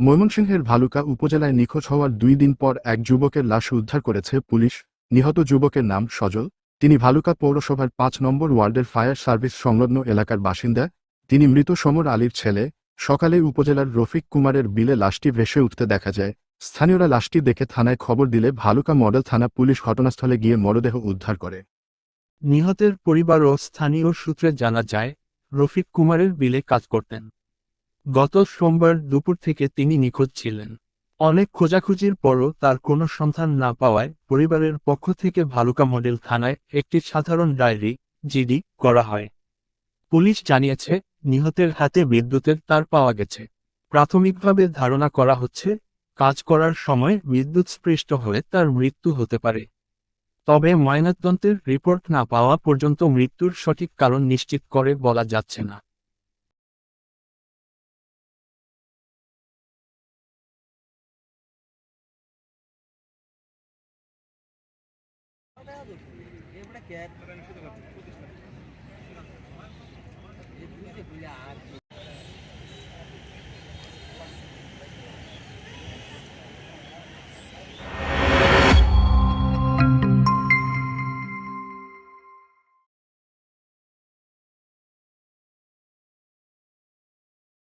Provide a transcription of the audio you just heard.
ময়মনসিংহের ভালুকা উপজেলায় নিখোঁজ হওয়ার দুই দিন পর এক যুবকের লাশ উদ্ধার করেছে পুলিশ। নিহত যুবকের নাম সজল। তিনি ভালুকা পৌরসভার পাঁচ নম্বর ওয়ার্ডের ফায়ার সার্ভিস সংলগ্ন এলাকার বাসিন্দা। তিনি মৃত সমর আলীর ছেলে। সকালে উপজেলার রফিক কুমারের বিলে লাশটি ভেসে উঠতে দেখা যায়। স্থানীয়রা লাশটি দেখে থানায় খবর দিলে ভালুকা মডেল থানা পুলিশ ঘটনাস্থলে গিয়ে মরদেহ উদ্ধার করে। নিহতের পরিবার ও স্থানীয় সূত্রে জানা যায়, রফিক কুমারের বিলে কাজ করতেন। গত সোমবার দুপুর থেকে তিনি নিখোঁজ ছিলেন। অনেক খোঁজাখুঁজির পরও তার কোনো সন্ধান না পাওয়ায় পরিবারের পক্ষ থেকে ভালুকা মডেল থানায় একটি সাধারণ ডায়েরি, জিডি, করা হয়। পুলিশ জানিয়েছে, নিহতের হাতে বিদ্যুতের তার পাওয়া গেছে। প্রাথমিকভাবে ধারণা করা হচ্ছে, কাজ করার সময় বিদ্যুৎ স্পৃষ্ট হয়ে তার মৃত্যু হতে পারে। তবে ময়নাতদন্তের রিপোর্ট না পাওয়া পর্যন্ত মৃত্যুর সঠিক কারণ নিশ্চিত করে বলা যাচ্ছে না। cat